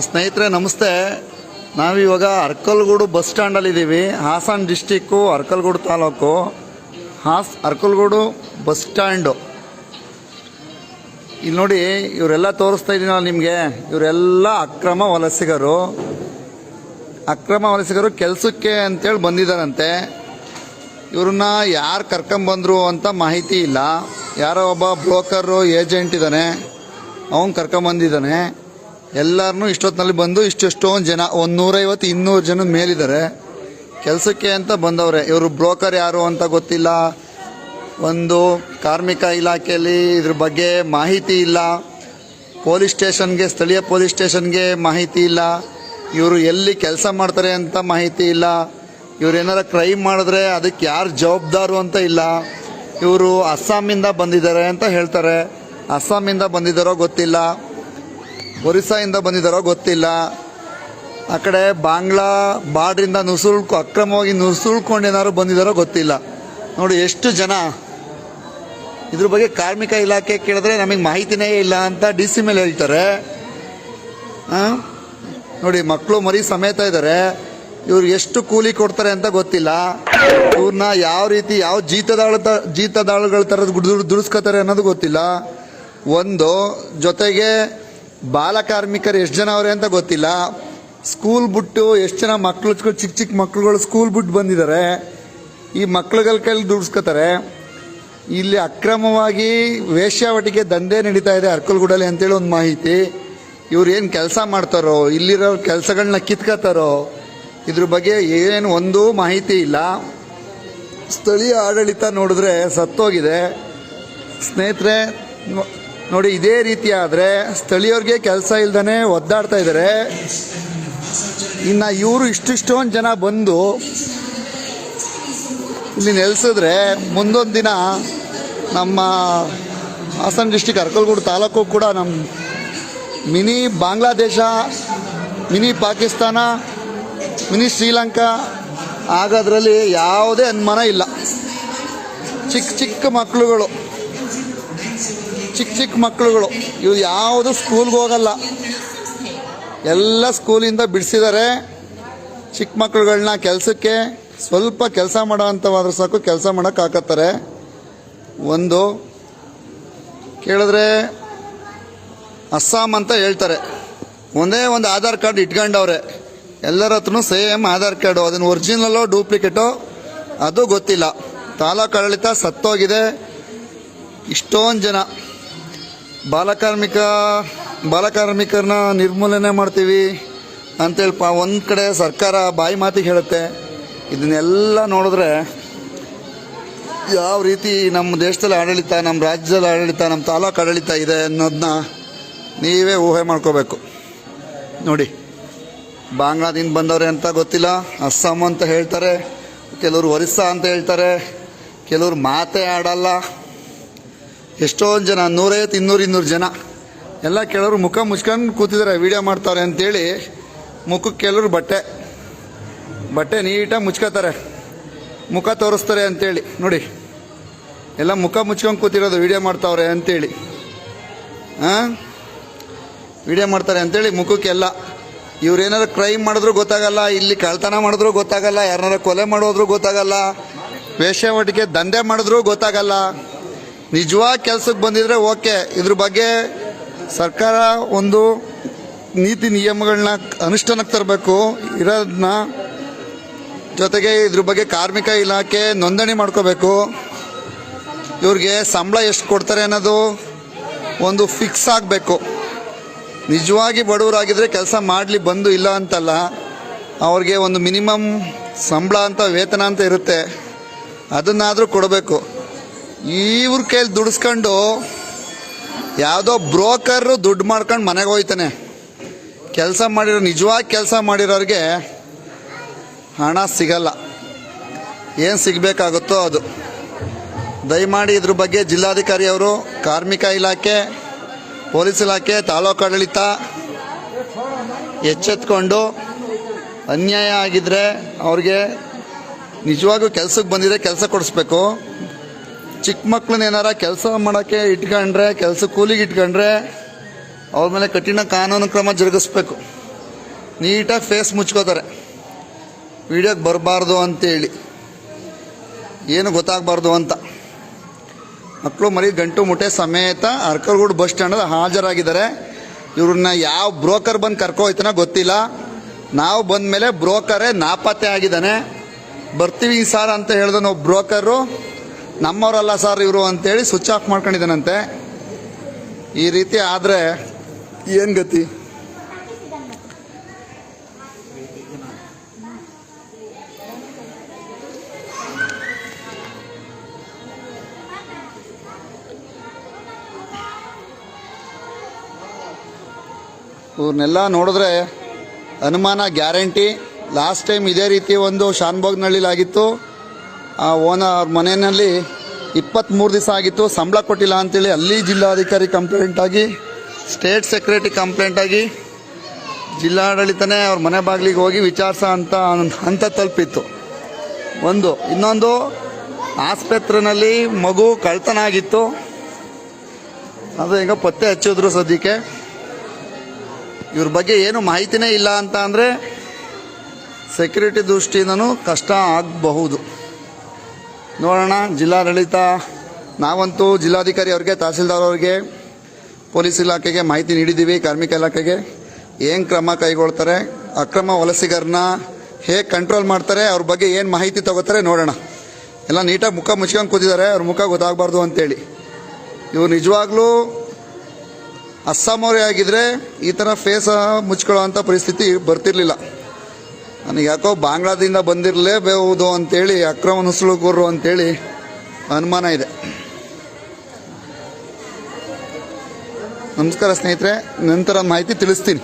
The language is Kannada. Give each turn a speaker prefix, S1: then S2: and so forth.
S1: ಸ್ನೇಹಿತರೆ, ನಮಸ್ತೆ. ನಾವಿವಾಗ ಅರ್ಕಲ್ಗೂಡು ಬಸ್ ಸ್ಟ್ಯಾಂಡಲ್ಲಿ ಇದ್ದೀವಿ ಹಾಸನ ಡಿಸ್ಟಿಕ್ಕು ಅರ್ಕಲ್ಗೂಡು ತಾಲೂಕು. ಹಾಸ್, ಅರ್ಕಲ್ಗೂಡು ಬಸ್ ಸ್ಟ್ಯಾಂಡು. ಇಲ್ಲಿ ನೋಡಿ, ಇವರೆಲ್ಲ ತೋರಿಸ್ತಾ ಇದ್ದೀನಲ್ಲ ನಿಮಗೆ. ಇವರೆಲ್ಲ ಅಕ್ರಮ ವಲಸಿಗರು. ಅಕ್ರಮ ವಲಸಿಗರು ಕೆಲಸಕ್ಕೆ ಅಂತೇಳಿ ಬಂದಿದ್ದಾರಂತೆ. ಇವ್ರನ್ನ ಯಾರು ಕರ್ಕೊಂಬಂದ್ರು ಅಂತ ಮಾಹಿತಿ ಇಲ್ಲ. ಯಾರೋ ಒಬ್ಬ ಬ್ರೋಕರು, ಏಜೆಂಟ್ ಇದ್ದಾನೆ. ಅವನು ಕರ್ಕೊಂಬಂದಿದ್ದಾನೆ. ಎಲ್ಲರನ್ನೂ ಇಷ್ಟೊತ್ತಿನಲ್ಲಿ ಬಂದು ಇಷ್ಟೆಷ್ಟೊಂದು ಜನ, ಒಂದು ನೂರೈವತ್ತು, ಇನ್ನೂರು ಜನ ಮೇಲಿದ್ದಾರೆ ಕೆಲಸಕ್ಕೆ ಅಂತ ಬಂದವ್ರೆ. ಇವರು ಬ್ರೋಕರ್ ಯಾರು ಅಂತ ಗೊತ್ತಿಲ್ಲ. ಒಂದು ಕಾರ್ಮಿಕ ಇಲಾಖೆಯಲ್ಲಿ ಇದ್ರ ಬಗ್ಗೆ ಮಾಹಿತಿ ಇಲ್ಲ. ಪೊಲೀಸ್ ಸ್ಟೇಷನ್ಗೆ, ಸ್ಥಳೀಯ ಪೊಲೀಸ್ ಸ್ಟೇಷನ್ಗೆ ಮಾಹಿತಿ ಇಲ್ಲ. ಇವರು ಎಲ್ಲಿ ಕೆಲಸ ಮಾಡ್ತಾರೆ ಅಂತ ಮಾಹಿತಿ ಇಲ್ಲ. ಇವ್ರು ಏನಾರ ಕ್ರೈಮ್ ಮಾಡಿದ್ರೆ ಅದಕ್ಕೆ ಯಾರು ಜವಾಬ್ದಾರು ಅಂತ ಇಲ್ಲ. ಇವರು ಅಸ್ಸಾಮಿಂದ ಬಂದಿದ್ದಾರೆ ಅಂತ ಹೇಳ್ತಾರೆ. ಅಸ್ಸಾಮಿಂದ ಬಂದಿದ್ದಾರೋ ಗೊತ್ತಿಲ್ಲ. ಒರಿಸ್ಸಾಯಿಂದ ಬಂದಿದ್ದಾರೋ ಗೊತ್ತಿಲ್ಲ. ಆ ಕಡೆ ಬಾಂಗ್ಲಾ ಬಾರ್ಡ್ರಿಂದ ನುಸುಳ್ಕೊ, ಅಕ್ರಮವಾಗಿ ನುಸುಳ್ಕೊಂಡು ಏನಾದ್ರು ಬಂದಿದ್ದಾರೋ ಗೊತ್ತಿಲ್ಲ. ನೋಡಿ ಎಷ್ಟು ಜನ. ಇದ್ರ ಬಗ್ಗೆ ಕಾರ್ಮಿಕ ಇಲಾಖೆ ಕೇಳಿದ್ರೆ ನಮಗೆ ಮಾಹಿತಿನೇ ಇಲ್ಲ ಅಂತ ಡಿ ಸಿ ಮೇಲೆ ಹೇಳ್ತಾರೆ? ನೋಡಿ ಮಕ್ಕಳು ಮರಿ ಸಮೇತ ಇದ್ದಾರೆ ಇವ್ರು ಎಷ್ಟು ಕೂಲಿ ಕೊಡ್ತಾರೆ ಅಂತ ಗೊತ್ತಿಲ್ಲ. ಇವ್ರನ್ನ ಯಾವ ರೀತಿ, ಯಾವ ಜೀತದಾಳ ಜೀತದಾಳುಗಳ ದುಡ್ ದುಡಿಸ್ಕೋತಾರೆ ಅನ್ನೋದು ಗೊತ್ತಿಲ್ಲ. ಒಂದು ಜೊತೆಗೆ ಬಾಲ ಕಾರ್ಮಿಕರು ಎಷ್ಟು ಜನ ಅವ್ರೆ ಅಂತ ಗೊತ್ತಿಲ್ಲ. ಸ್ಕೂಲ್ ಬಿಟ್ಟು ಎಷ್ಟು ಜನ ಮಕ್ಳು ಚಿಕ್ಕ ಚಿಕ್ಕ ಮಕ್ಕಳುಗಳು ಸ್ಕೂಲ್ ಬಿಟ್ಟು ಬಂದಿದ್ದಾರೆ ಈ ಮಕ್ಳುಗಳ ಕೈಲಿ ದುಡಿಸ್ಕೋತಾರೆ. ಇಲ್ಲಿ ಅಕ್ರಮವಾಗಿ ವೇಶ್ಯಾವಟಿಕೆ ದಂಧೆ ನಡೀತಾ ಇದೆ ಅರ್ಕಲ್ಗೂಡಲ್ಲಿ ಅಂತೇಳಿ ಒಂದು ಮಾಹಿತಿ. ಇವ್ರು ಏನು ಕೆಲಸ ಮಾಡ್ತಾರೋ, ಇಲ್ಲಿರೋ ಕೆಲಸಗಳನ್ನ ಕಿತ್ಕೋತಾರೋ, ಇದ್ರ ಬಗ್ಗೆ ಏನು ಒಂದು ಮಾಹಿತಿ ಇಲ್ಲ. ಸ್ಥಳೀಯ ಆಡಳಿತ ನೋಡಿದ್ರೆ ಸತ್ತೋಗಿದೆ. ಸ್ನೇಹಿತರೆ ನೋಡಿ, ಇದೇ ರೀತಿ ಆದರೆ ಸ್ಥಳೀಯವ್ರಿಗೆ ಕೆಲಸ ಇಲ್ದೇ ಒದ್ದಾಡ್ತಾ ಇದ್ದಾರೆ ಇನ್ನು ಇವರು ಇಷ್ಟಿಷ್ಟೊಂದು ಜನ ಬಂದು ಇಲ್ಲಿ ನೆಲೆಸಿದ್ರೆ ಮುಂದೊಂದು ದಿನ ನಮ್ಮ ಹಾಸನ ಡಿಸ್ಟಿಕ್ ಅರ್ಕಲ್ಗೂಡು ತಾಲೂಕು ಕೂಡ ನಮ್ಮ mini Bangladesh, mini Pakistan, mini Sri Lanka ಆಗೋದ್ರಲ್ಲಿ ಯಾವುದೇ ಅನುಮಾನ ಇಲ್ಲ. ಚಿಕ್ಕ ಚಿಕ್ಕ ಮಕ್ಕಳುಗಳು ಚಿಕ್ಕ ಚಿಕ್ಕ ಮಕ್ಕಳುಗಳು. ಇವು ಯಾವುದು ಸ್ಕೂಲ್ಗೆ ಹೋಗಲ್ಲ. ಎಲ್ಲ ಸ್ಕೂಲಿಂದ ಬಿಡಿಸಿದ್ದಾರೆ ಚಿಕ್ಕ ಮಕ್ಕಳುಗಳನ್ನ ಕೆಲಸಕ್ಕೆ ಸ್ವಲ್ಪ ಕೆಲಸ ಮಾಡೋವಂಥವಾದ್ರೂ ಸಾಕು, ಕೆಲಸ ಮಾಡೋಕ್ಕಾಕತ್ತಾರೆ ಒಂದು, ಕೇಳಿದ್ರೆ ಅಸ್ಸಾಂ ಅಂತ ಹೇಳ್ತಾರೆ. ಒಂದೇ ಒಂದು ಆಧಾರ್ ಕಾರ್ಡ್ ಇಟ್ಕೊಂಡವ್ರೆ. ಎಲ್ಲರ ಹತ್ರನೂ ಸೇಮ್ ಆಧಾರ್ ಕಾರ್ಡು, ಅದನ್ನು ಒರಿಜಿನಲ್ಲೋ ಡೂಪ್ಲಿಕೇಟೋ ಅದು ಗೊತ್ತಿಲ್ಲ. ತಾಲೂಕು ಆಡಳಿತ ಸತ್ತೋಗಿದೆ. ಇಷ್ಟೊಂದು ಜನ. ಬಾಲಕಾರ್ಮಿಕ ಬಾಲಕಾರ್ಮಿಕರನ್ನ ನಿರ್ಮೂಲನೆ ಮಾಡ್ತೀವಿ ಅಂತೇಳಿ ಪಾ ಒಂದು ಕಡೆ ಸರ್ಕಾರ ಬಾಯಿ ಮಾತಿಗೆ ಹೇಳುತ್ತೆ. ಇದನ್ನೆಲ್ಲ ನೋಡಿದ್ರೆ ಯಾವ ರೀತಿ ನಮ್ಮ ದೇಶದಲ್ಲಿ ಆಡಳಿತ ನಮ್ಮ ರಾಜ್ಯದಲ್ಲಿ ಆಡಳಿತ ನಮ್ಮ ತಾಲೂಕು ಆಡಳಿತ ಇದೆ ಅನ್ನೋದನ್ನ ನೀವೇ ಊಹೆ ಮಾಡ್ಕೋಬೇಕು. ನೋಡಿ, ಬಾಂಗ್ಲಾದಿಂದ ಬಂದವ್ರೆ ಅಂತ ಗೊತ್ತಿಲ್ಲ. ಅಸ್ಸಾಂ ಅಂತ ಹೇಳ್ತಾರೆ. ಕೆಲವರು ಒರಿಸ್ಸಾ ಅಂತ ಹೇಳ್ತಾರೆ. ಕೆಲವರು ಮಾತೇ ಆಡಲ್ಲ. ಎಷ್ಟೊಂದು ಜನ, ನೂರೈವತ್ತು, ಇನ್ನೂರು ಇನ್ನೂರು ಜನ. ಎಲ್ಲ ಕೆಲವರು ಮುಖ ಮುಚ್ಕೊಂಡು ಕೂತಿದ್ದಾರೆ ವಿಡಿಯೋ ಮಾಡ್ತಾರೆ ಅಂತೇಳಿ ಮುಖಕ್ಕೆ ಕೆಲವರು ಬಟ್ಟೆ. ಬಟ್ಟೆ ನೀಟಾಗಿ ಮುಚ್ಕೋತಾರೆ. ಮುಖ ತೋರಿಸ್ತಾರೆ ಅಂತೇಳಿ, ನೋಡಿ. ಎಲ್ಲ ಮುಖ ಮುಚ್ಕೊಂಡು ಕೂತಿರೋದು ವಿಡಿಯೋ ಮಾಡ್ತಾವ್ರೆ ಅಂತೇಳಿ. ಹಾಂ ವಿಡಿಯೋ ಮಾಡ್ತಾರೆ ಅಂತೇಳಿ ಮುಖಕ್ಕೆಲ್ಲ ಇವ್ರೇನಾರು ಕ್ರೈಮ್ ಮಾಡಿದ್ರು ಗೊತ್ತಾಗಲ್ಲ, ಇಲ್ಲಿ ಕಳ್ತನ ಮಾಡಿದ್ರು ಗೊತ್ತಾಗಲ್ಲ ಯಾರನ್ನಾರು ಕೊಲೆ ಮಾಡೋದ್ರು ಗೊತ್ತಾಗಲ್ಲ ವೇಶ್ಯಾವಟಿಕೆ ದಂಧೆ ಮಾಡಿದ್ರು ಗೊತ್ತಾಗಲ್ಲ. ನಿಜವಾದ ಕೆಲಸಕ್ಕೆ ಬಂದಿದ್ರೆ ಓಕೆ. ಇದ್ರ ಬಗ್ಗೆ ಸರ್ಕಾರ ಒಂದು ನೀತಿ ನಿಯಮಗಳನ್ನ ಅನುಷ್ಠಾನಕ್ಕೆ ತರಬೇಕು. ಇರೋದನ್ನ ಜೊತೆಗೆ ಇದ್ರ ಬಗ್ಗೆ ಕಾರ್ಮಿಕ ಇಲಾಖೆ ನೋಂದಣಿ ಮಾಡ್ಕೋಬೇಕು. ಇವ್ರಿಗೆ ಸಂಬಳ ಎಷ್ಟು ಕೊಡ್ತಾರೆ ಅನ್ನೋದು ಒಂದು ಫಿಕ್ಸ್ ಆಗಬೇಕು. ನಿಜವಾಗಿ ಬಡವರಾಗಿದ್ದರೆ ಕೆಲಸ ಮಾಡಲಿ ಬಂದು ಇಲ್ಲ ಅಂತಲ್ಲ, ಅವ್ರಿಗೆ ಒಂದು ಮಿನಿಮಮ್ ಸಂಬಳ ಅಂತ, ವೇತನ ಅಂತ ಇರುತ್ತೆ. ಅದನ್ನಾದರೂ ಕೊಡಬೇಕು. ಇವ್ರ ಕೈಲಿ ದುಡಿಸ್ಕೊಂಡು ಯಾವುದೋ ಬ್ರೋಕರು ದುಡ್ಡು ಮಾಡ್ಕೊಂಡು ಮನೆಗೆ ಹೋಯ್ತಾನೆ. ಕೆಲಸ ಮಾಡಿರೋ, ನಿಜವಾಗಿ ಕೆಲಸ ಮಾಡಿರೋರಿಗೆ ಹಣ ಸಿಗಲ್ಲ. ಏನು ಸಿಗಬೇಕಾಗುತ್ತೋ ಅದು. ದಯಮಾಡಿ ಇದ್ರ ಬಗ್ಗೆ ಜಿಲ್ಲಾಧಿಕಾರಿಯವರು ಕಾರ್ಮಿಕ ಇಲಾಖೆ, ಪೊಲೀಸ್ ಇಲಾಖೆ, ತಾಲೂಕು ಆಡಳಿತ ಎಚ್ಚೆತ್ಕೊಂಡು ಅನ್ಯಾಯ ಆಗಿದ್ರೆ ಅವ್ರಿಗೆ ನಿಜವಾಗೂ ಕೆಲಸಕ್ಕೆ ಬಂದಿದ್ರೆ ಕೆಲಸ ಕೊಡಿಸ್ಬೇಕು. ಚಿಕ್ಕ ಮಕ್ಳನ್ನ ಏನಾರ ಕೆಲಸ ಮಾಡೋಕ್ಕೆ ಇಟ್ಕೊಂಡ್ರೆ, ಕೆಲಸ ಕೂಲಿಗೆ ಇಟ್ಕೊಂಡ್ರೆ, ಅವ್ರ ಮೇಲೆ ಕಠಿಣ ಕಾನೂನು ಕ್ರಮ ಜರುಗಿಸ್ಬೇಕು. ನೀಟಾಗಿ ಫೇಸ್ ಮುಚ್ಕೋತಾರೆ. ವಿಡಿಯೋಗೆ ಬರಬಾರ್ದು ಅಂತೇಳಿ. ಏನು ಗೊತ್ತಾಗಬಾರ್ದು ಅಂತ. ಮಕ್ಕಳು ಮರಿ ಗಂಟು ಮುಟೆ ಸಮೇತ ಅರ್ಕಲ್ಗೂಡು ಬಸ್ ಸ್ಟ್ಯಾಂಡಲ್ಲಿ ಹಾಜರಾಗಿದ್ದಾರೆ. ಇವ್ರನ್ನ ಯಾವ ಬ್ರೋಕರ್ ಬಂದು ಕರ್ಕೋಯ್ತಾನ ಗೊತ್ತಿಲ್ಲ. ನಾವು ಬಂದ ಮೇಲೆ ಬ್ರೋಕರೇ ನಾಪತ್ತೆ ಆಗಿದ್ದಾನೆ. ಬರ್ತೀವಿ ಸರ್ ಅಂತ ಹೇಳಿದ ನಾವು ಬ್ರೋಕರು. ನಮ್ಮವರಲ್ಲ ಸರ್ ಇವರು ಅಂತೇಳಿ ಸ್ವಿಚ್ ಆಫ್ ಮಾಡ್ಕೊಂಡಿದ್ದಾನಂತೆ. ಈ ರೀತಿ ಆದರೆ ಏನು ಗತಿ? ಇವ್ರನ್ನೆಲ್ಲ ನೋಡಿದ್ರೆ ಅನುಮಾನ ಗ್ಯಾರಂಟಿ. ಲಾಸ್ಟ್ ಟೈಮ್ ಇದೇ ರೀತಿ ಒಂದು ಶಾನ್ಭೋಗ್ನಳ್ಳಿಲಾಗಿತ್ತು ಆ ಓನರ್ ಮನೆಯಲ್ಲಿ ಇಪ್ಪತ್ತ್ಮೂರು ದಿವಸ ಆಗಿತ್ತು. ಸಂಬಳ ಕೊಟ್ಟಿಲ್ಲ ಅಂತೇಳಿ ಅಲ್ಲಿ ಜಿಲ್ಲಾಧಿಕಾರಿ ಕಂಪ್ಲೇಂಟ್ ಆಗಿ ಸ್ಟೇಟ್ ಸೆಕ್ರೆಟರಿ ಕಂಪ್ಲೇಂಟ್ ಆಗಿ ಜಿಲ್ಲಾಡಳಿತನೇ ಅವ್ರ ಮನೆ ಬಾಗಿಲಿಗೆ ಹೋಗಿ ವಿಚಾರಿಸ ಅಂತ ಹಂತ ತಲುಪಿತ್ತು. ಒಂದು, ಇನ್ನೊಂದು ಆಸ್ಪತ್ರೆಯಲ್ಲಿ ಮಗು ಕಳ್ತನ ಆಗಿತ್ತು ಅದು ಈಗ ಪತ್ತೆ ಹಚ್ಚಿದ್ರು ಸದ್ಯಕ್ಕೆ. ಇವ್ರ ಬಗ್ಗೆ ಏನು ಮಾಹಿತಿನೇ ಇಲ್ಲ ಅಂತ ಅಂದರೆ ಸೆಕ್ಯೂರಿಟಿ ದೃಷ್ಟಿಯಿಂದನೂ ಕಷ್ಟ ಆಗಬಹುದು. ನೋಡೋಣ, ಜಿಲ್ಲಾಡಳಿತ, ನಾವಂತೂ ಜಿಲ್ಲಾಧಿಕಾರಿ ಅವ್ರಿಗೆ, ತಹಸೀಲ್ದಾರ್ ಅವ್ರಿಗೆ, ಪೊಲೀಸ್ ಇಲಾಖೆಗೆ ಮಾಹಿತಿ ನೀಡಿದ್ದೀವಿ, ಕಾರ್ಮಿಕ ಇಲಾಖೆಗೆ. ಏನು ಕ್ರಮ ಕೈಗೊಳ್ತಾರೆ, ಅಕ್ರಮ ವಲಸಿಗರನ್ನ ಹೇಗೆ ಕಂಟ್ರೋಲ್ ಮಾಡ್ತಾರೆ, ಅವ್ರ ಬಗ್ಗೆ ಏನು ಮಾಹಿತಿ ತಗೋತಾರೆ ನೋಡೋಣ. ಎಲ್ಲ ನೀಟಾಗಿ ಮುಖ ಮುಚ್ಕೊಂಡು ಕೂತಿದ್ದಾರೆ, ಅವ್ರ ಮುಖ ಗೊತ್ತಾಗಬಾರ್ದು ಅಂತೇಳಿ. ಇವ್ರು ನಿಜವಾಗ್ಲೂ ಅಸ್ಸಾಮವರೇ ಆಗಿದ್ರೆ ಈ ಥರ ಫೇಸ್ ಮುಚ್ಕೊಳ್ಳೋ ಅಂಥ ಪರಿಸ್ಥಿತಿ ಬರ್ತಿರ್ಲಿಲ್ಲ. ನನಗೆ ಯಾಕೋ ಬಾಂಗ್ಲಾದಿಂದ ಬಂದಿರಲೇಬಹುದು ಅಂತೇಳಿ, ಅಕ್ರಮ ನುಸುಳುಕೋರು ಅಂತೇಳಿ ಅನುಮಾನ ಇದೆ. ನಮಸ್ಕಾರ ಸ್ನೇಹಿತರೆ, ನಂತರ ಮಾಹಿತಿ ತಿಳಿಸ್ತೀನಿ.